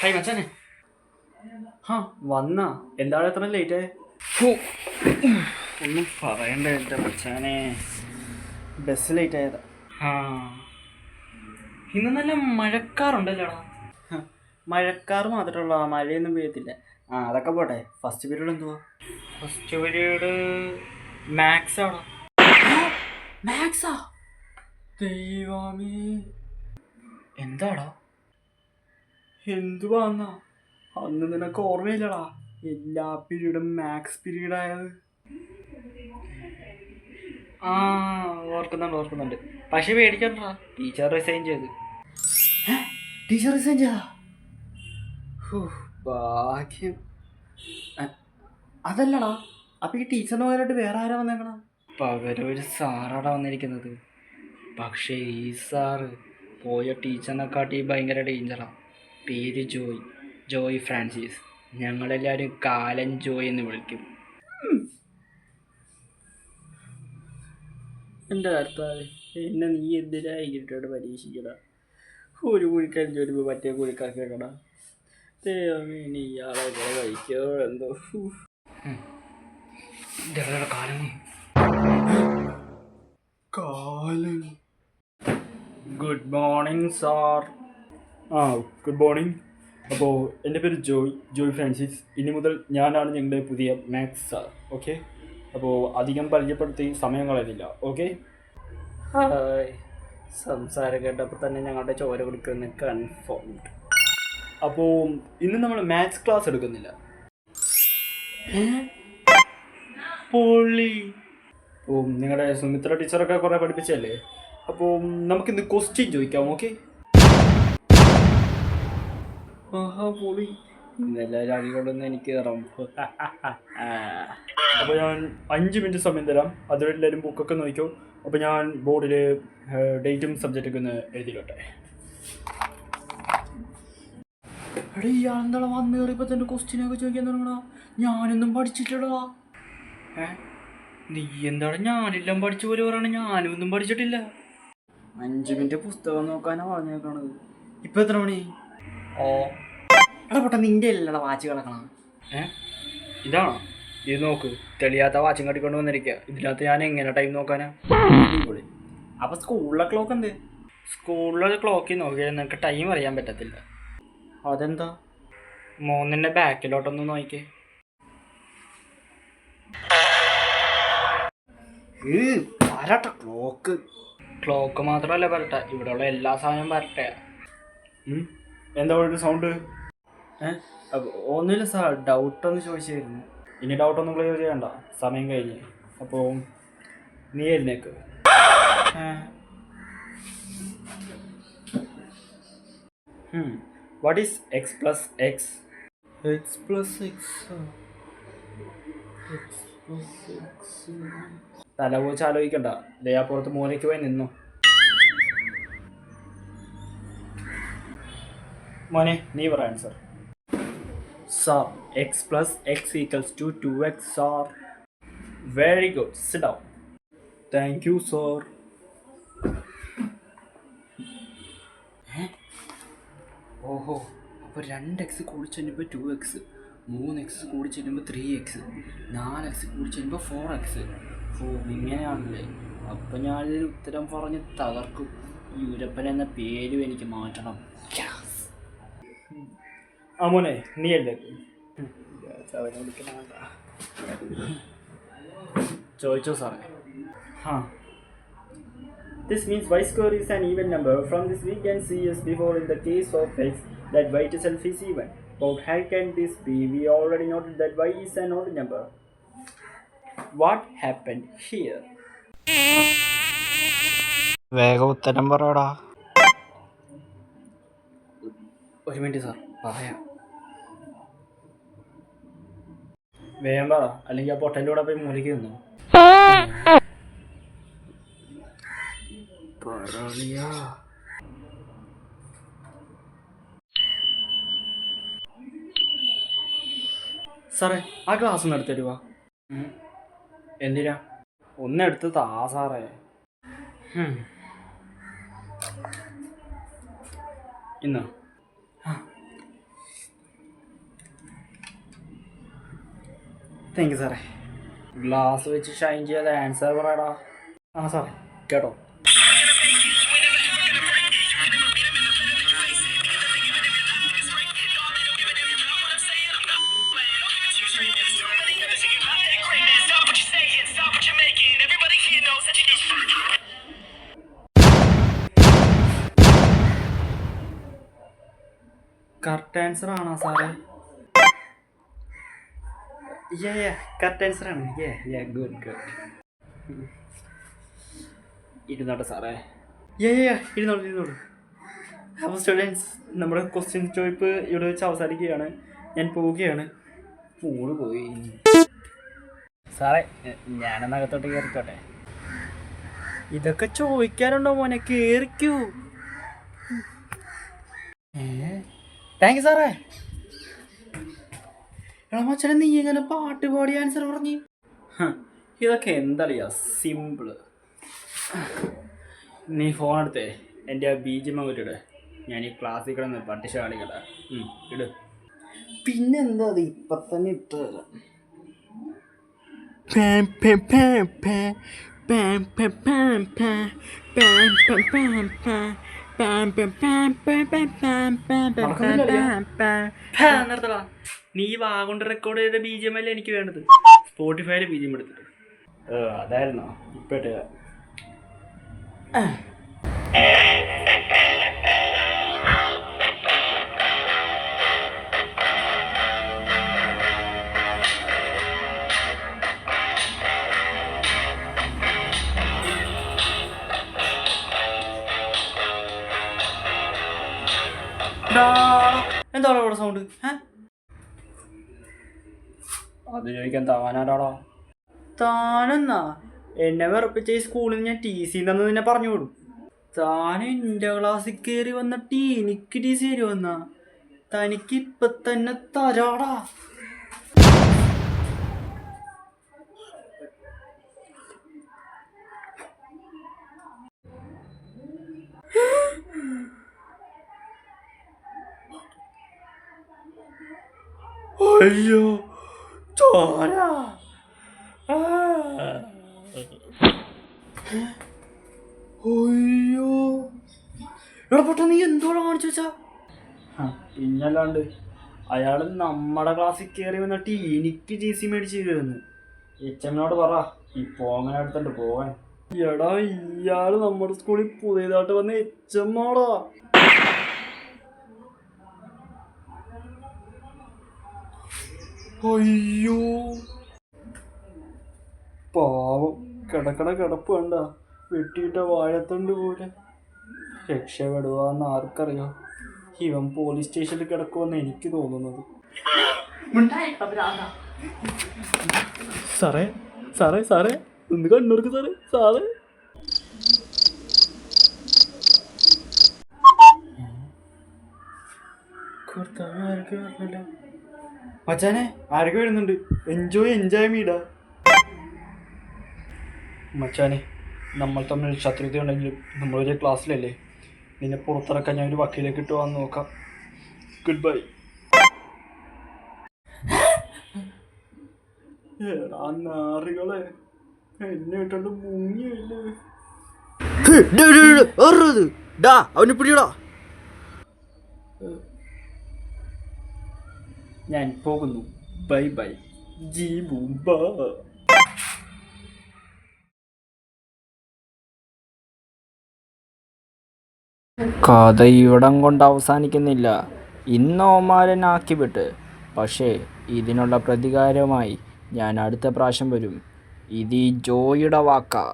Hi മച്ചാനെ ഹാ വന്നാ. എന്താണ് എത്ര ലേറ്റ് ഒന്നും പറയണ്ട എന്റെ മച്ചാനെ ബസ് ലേറ്റ് ആയതാ. ആ ഇന്ന് നല്ല മഴക്കാറുണ്ടല്ലോടാ. മഴക്കാറ് മാത്രമുള്ള മഴയൊന്നും പെയ്യത്തില്ല. ആ അതൊക്കെ പോട്ടെ. ഫസ്റ്റ് പീരീഡ് എന്തുവാ? ഫസ്റ്റ് പീരീഡ് മാത്സ് ആണോ മാത്സാ ദൈവമേ. എന്താടാ? എന്തുവാന്നാ? അന്ന് നിനക്ക് ഓർമ്മയില്ലടാ എല്ലാ പീരീഡും മാക്സ് പീരീഡ് ആയത് ആ ഓർക്കുന്നുണ്ട് ഓർക്കുന്നുണ്ട്. പക്ഷെ പേടിക്കണ്ടാ ടീച്ചർ റിസൈൻ ചെയ്ത്. ടീച്ചർ റിസൈൻ ചെയ്താ? ഭാഗ്യം. അതല്ലടാ അപ്പൊ ഈ ടീച്ചറിന് പകരമായിട്ട് വേറെ ആരാ വന്നേക്കണ? പകരം ഒരു സാറാടാ വന്നിരിക്കുന്നത്. പക്ഷേ ഈ സാറ് പോയ ടീച്ചറിനെക്കാട്ടി ഭയങ്കര ഡേഞ്ചറാ പേര് ജോയ് ജോയ് ഫ്രാൻസിസ്. ഞങ്ങളെല്ലാവരും കാലൻ ജോയ് എന്ന് വിളിക്കും. എന്റെ കർത്താവ് എന്നെ നീ എന്തിനായി ഇങ്ങോട്ട് പരീക്ഷിക്കട ഒരു കുഴിക്കാൻ ചോദിക്കുമ്പോൾ മറ്റേ കുഴിക്കാക്കി വെക്കടാ ദൈവമേ നീ ഇയാളെ കൂടെ കഴിക്കോ എന്തോ. കാലം കാലൻ? ഗുഡ് മോർണിംഗ് സാർ ആ ഗുഡ് മോർണിംഗ് അപ്പോൾ എന്റെ പേര് ജോയ് ജോയ് ഫ്രാൻസിസ്. ഇനി മുതൽ ഞാനാണ് ഞങ്ങളുടെ പുതിയ മാത്സ് സാർ ഓക്കെ അപ്പോൾ അധികം പരിചയപ്പെടുത്തി സമയം കളയുന്നില്ല ഓക്കെ സംസാരം കേട്ടപ്പോൾ തന്നെ ഞങ്ങളുടെ ചോര കൊടുക്കുന്ന കൺഫേംഡ് അപ്പോൾ ഇന്ന് നമ്മൾ മാത്സ് ക്ലാസ് എടുക്കുന്നില്ല. പൊളി ഓ നിങ്ങളുടെ സുമിത്ര ടീച്ചറൊക്കെ കുറേ പഠിപ്പിച്ചല്ലേ അപ്പോൾ നമുക്കിന്ന് ക്വസ്റ്റ്യൻ ചോദിക്കാം ഓക്കെ ആഹാ പൊളി ഇന്നെല്ലാവരും അടികൊണ്ടൊന്നും എനിക്ക് കയറാം അപ്പോൾ ഞാൻ അഞ്ച് മിനിറ്റ് സമയം തരാം. അതുവരെ എല്ലാവരും ബുക്കൊക്കെ നോക്കിക്കോ അപ്പോൾ ഞാൻ ബോർഡിൽ ഡേറ്റും സബ്ജക്റ്റൊക്കെ ഒന്ന് എഴുതിയിട്ടെ എടീ ഇയാളെന്താ വന്ന് കയറിയപ്പോൾ തന്നെ ക്വസ്റ്റ്യനൊക്കെ ചോദിക്കാൻ തുടങ്ങണ ഞാനൊന്നും പഠിച്ചിട്ടില്ലടാ. ഏ? നീ എന്താണ് ഞാനെല്ലാം പഠിച്ചു പോലെ പറയണ? ഞാനും ഒന്നും പഠിച്ചിട്ടില്ല. അഞ്ച് മിനിറ്റ് പുസ്തകം നോക്കാനാ പറഞ്ഞേക്കണത്. ഇപ്പൊ എത്ര മണി? ഓ. എടാ പൊട്ട നിന്റെ അല്ലടാ വാച്ച് കിടക്കണം ഏ? ഇതാണോ ഇത് നോക്ക്. തെളിയാത്ത വാച്ചും കട്ടിക്കൊണ്ട് വന്നിരിക്കുക ഇതിനകത്ത് ഞാൻ എങ്ങനെ ടൈം നോക്കാനാ. അപ്പൊ സ്കൂളിലെ ക്ലോക്ക് എന്ത്? സ്കൂളിലെ ക്ലോക്കിൽ നോക്കിയാൽ നിനക്ക് ടൈം അറിയാൻ പറ്റത്തില്ല. അതെന്താ? മോന്നിന്റെ ബാക്കിലോട്ടൊന്ന് നോക്കിക്കേ. വരട്ടെ ക്ലോക്ക് ക്ലോക്ക് മാത്രമല്ല വരട്ടെ. ഇവിടെയുള്ള എല്ലാ സാധനവും വരട്ടെ എന്താ ഒരു സൗണ്ട് ഒന്നുമില്ല സാർ ഡൗട്ടെന്ന് ചോദിച്ചായിരുന്നു. ഇനി ഡൗട്ടൊന്നും ക്ലിയർ ചെയ്യണ്ട. സമയം കഴിഞ്ഞ്. അപ്പോൾ നീ എഴുന്നേക്ക്. What is x plus x x plus x തലപോച്ച് ആലോചിക്കണ്ട. ദയാപ്പുറത്ത് മൂലയ്ക്ക് പോയി നിന്നു. മോനെ നീ പറ answer sir x plus x equals to two x sir very good sit down thank you sir ഓഹോ അപ്പോൾ രണ്ട് എക്സ് കൂടി ചെല്ലുമ്പോൾ ടു എക്സ് മൂന്ന് എക്സ് കൂടി ചെല്ലുമ്പോൾ ത്രീ എക്സ് നാല് എക്സ് കൂടി ചെല്ലുമ്പോൾ ഫോർ എക്സ് ഓ ഇങ്ങനെയാണല്ലേ. അപ്പം ഞാനിതിന് ഉത്തരം പറഞ്ഞ് തകർക്കും. യൂരപ്പൻ എന്ന പേരും എനിക്ക് മാറ്റണം. Yes. ആ മോനെ നീ അല്ലേ ചോദിച്ചോ സാറേ ആ This means y square is an even number. From this we can see as before in the case of x that y itself is even. But how can this be? We already noted that y is an odd number. What happened here? വേഗം ഉത്തരം പറയടാ ഒരു minute sir പറയാം വേഗം പറ അല്ലെങ്കിൽ ആ പൊട്ടന്റെ കൂടെ പോയി മൂലയ്ക്ക് നിന്നു? പറയാ സാറേ ആ ഗ്ലാസ് ഒന്ന് എടുത്തു തരുവാ? എന്തിനാ? ഒന്നെടുത്ത് താ സാറേ. ഇന്ന്? താങ്ക് യു സാറേ ഗ്ലാസ് വെച്ച് ഷൈൻ ചെയ്ത ആൻസർ പറയടാ. ആ സാറേ കേട്ടോ? കറക്റ്റ് ആൻസർ ആണോ സാറേ യാ യാ കറക്റ്റ് ആൻസർ ആണ്. യാ യാ ഗുഡ് ഗുഡ് ഇരുന്നോട്ടെ സാറേ. യാ യാ ഇരുന്നോളൂ ഇരുന്നോളൂ. അപ്പോൾ സ്റ്റുഡൻസ് നമ്മുടെ ക്വസ്റ്റ്യൻ ചോയ്പ്പ് ഇവിടെ വെച്ച് അവസാനിക്കുകയാണ്. ഞാൻ പോവുകയാണ്. മൂട് പോയി. സാറേ ഞാനെന്നകത്തോട്ട് കയറിക്കോട്ടെ ഇതൊക്കെ ചോദിക്കാനുണ്ടോ മോനെ? കേറിക്കൂ. താങ്ക് യു സാറേ. എടാ മച്ചനെ നീ ഇങ്ങനെ പാട്ട് പാടി ആൻസർ പറഞ്ഞു. ഇതൊക്കെ എന്തറിയാ? സിമ്പിൾ നീ ഫോൺ എടുത്തേ. എന്റെ ആ ബി ജി മകട്ടിട് ഞാൻ ഈ ക്ലാസ്സിൽ കിടന്ന് ഉം, ഇട്. പിന്നെന്താ അത് ഇപ്പം തന്നെ ഇട്ട് തരാം. നിർത്തടാ നീ വാ കൊണ്ട് റെക്കോർഡ് ചെയ്ത ബി ജി എം അല്ലേ എനിക്ക് വേണ്ടത്? സ്പോട്ടിഫൈയിൽ ബി ജി എം എടുത്തിട്ട് അതായിരുന്നോ. ഇപ്പോഴത്തെ സൗണ്ട് അത് ചോദിക്കാൻ താനാരാടാ താനെന്നാ? എന്നെ വെറുപ്പിച്ച ഈ സ്കൂളിൽ നിന്ന് ഞാൻ ടി സി തന്നെ നിന്നെ പറഞ്ഞു വിടും താൻ എന്റെ ക്ലാസ്സിൽ കയറി വന്നിട്ട് എനിക്ക് ടി സി തരുമെന്നാ തനിക്ക് ഇപ്പൊ തന്നെ തരാടാ. അയ്യോ ചോര. അയ്യോ. പൊട്ട നീ എന്തോളം കാണിച്ചു വെച്ചാ? പിന്നല്ലാണ്ട് അയാൾ നമ്മുടെ ക്ലാസ്സിൽ കയറി വന്നിട്ട് എനിക്ക് ടി സി മേടിച്ച് കയറുന്നു എച്ചമ്മനോട് പറ ഇപ്പോ അങ്ങനെ അടുത്തുണ്ട് പോവാൻ എടാ ഇയാൾ നമ്മുടെ സ്കൂളിൽ പുതിയതായിട്ട് വന്ന എച്ചമ്മാടാ അയ്യോ. പാവം. കിടക്കണ കിടപ്പ് കണ്ട. വെട്ടിയിട്ട വാഴത്തണ്ട് പോലെ. രക്ഷപ്പെടുവാന്ന് ആർക്കറിയാം? ഇവൻ പോലീസ് സ്റ്റേഷനിൽ കിടക്കുമെന്ന് എനിക്ക് തോന്നുന്നത്. സാറേ സാറേ സാറേ. ഒന്ന് കണ്ണൂർക്ക് സാറേ സാറേ. കർത്താവ് ആർക്കും അറിയില്ല മച്ചാനെ ആരൊക്കെ വരുന്നുണ്ട്? എൻജോയ് എൻജോയ് മീടാ മച്ചാനെ നമ്മൾ തമ്മിൽ ശത്രുത ഉണ്ടെങ്കിലും നമ്മളൊരു ക്ലാസ്സിലല്ലേ നിന്നെ പുറത്തിറക്കാൻ ഞാൻ ഒരു വക്കീലേക്ക് ഇട്ട് വന്ന് നോക്കാം. ഗുഡ് ബൈ എടാ നാറികളെ. എന്നെ ഇട്ടോണ്ട് മുങ്ങിയില്ലേ? അവന് അവനെ പിടിയടാ. ഞാൻ പോകുന്നു. Bye bye. ജി കഥ ഇവിടം കൊണ്ട് അവസാനിക്കുന്നില്ല. ഇന്നോമാരനാക്കി വിട്ട് പക്ഷേ ഇതിനുള്ള പ്രതികാരമായി ഞാൻ അടുത്ത പ്രാവശ്യം വരും. ഇത് ഈ ജോയിയുടെ വാക്കാ.